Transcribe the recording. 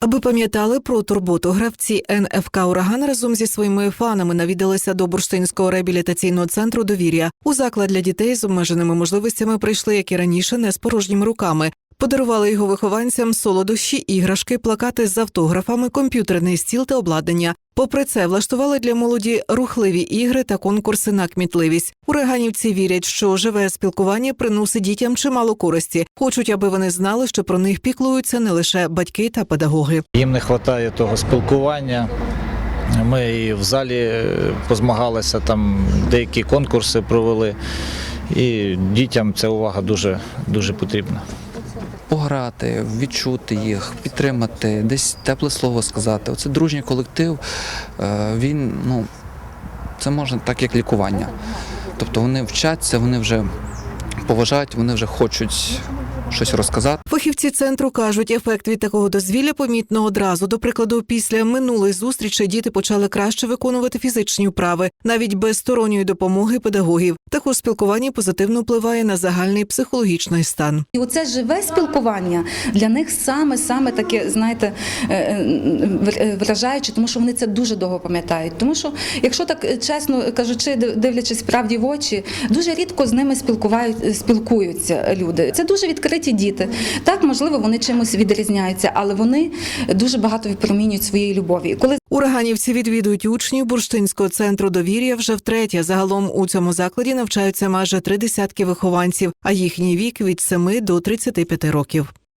Аби пам'ятали про турботу гравці НФК Ураган разом зі своїми фанами навідалися до бурштинського реабілітаційного центру довір'я. У заклад для дітей з обмеженими можливостями прийшли, як і раніше, не з порожніми руками. Подарували його вихованцям солодощі, іграшки, плакати з автографами, комп'ютерний стіл та обладнання. Попри це, влаштували для молоді рухливі ігри та конкурси на кмітливість. Ураганівці вірять, що живе спілкування приносить дітям чимало користі. Хочуть, аби вони знали, що про них піклуються не лише батьки та педагоги. Їм не вистачає того спілкування. Ми і в залі е, позмагалися, там деякі конкурси провели. І дітям ця увага дуже, дуже потрібна. Пограти, відчути їх, підтримати, десь тепле слово сказати. Оце дружній колектив. е, Він ну це можна так, як лікування. Тобто вони вчаться, вони вже поважають, вони вже хочуть щось розказати. Фахівці центру кажуть, ефект від такого дозвілля помітно одразу. До прикладу, після минулої зустрічі діти почали краще виконувати фізичні вправи, навіть без сторонньої допомоги педагогів. Також спілкування позитивно впливає на загальний психологічний стан. І оце живе спілкування для них саме саме таке, знаєте, е, е, вражаюче, тому що вони це дуже довго пам'ятають. Тому що, якщо так е, чесно кажучи, дивлячись правді в очі, дуже рідко з ними спілкувають, спілкуються люди. Це дуже відкриті діти. Так, можливо, вони чимось відрізняються, але вони дуже багато випромінюють своєї любові. Коли Ураганівці відвідують учнів бурштинського центру довір'я вже втретє. Загалом у цьому закладі навчаються майже три десятки вихованців, а їхній вік від 7 до 35 років.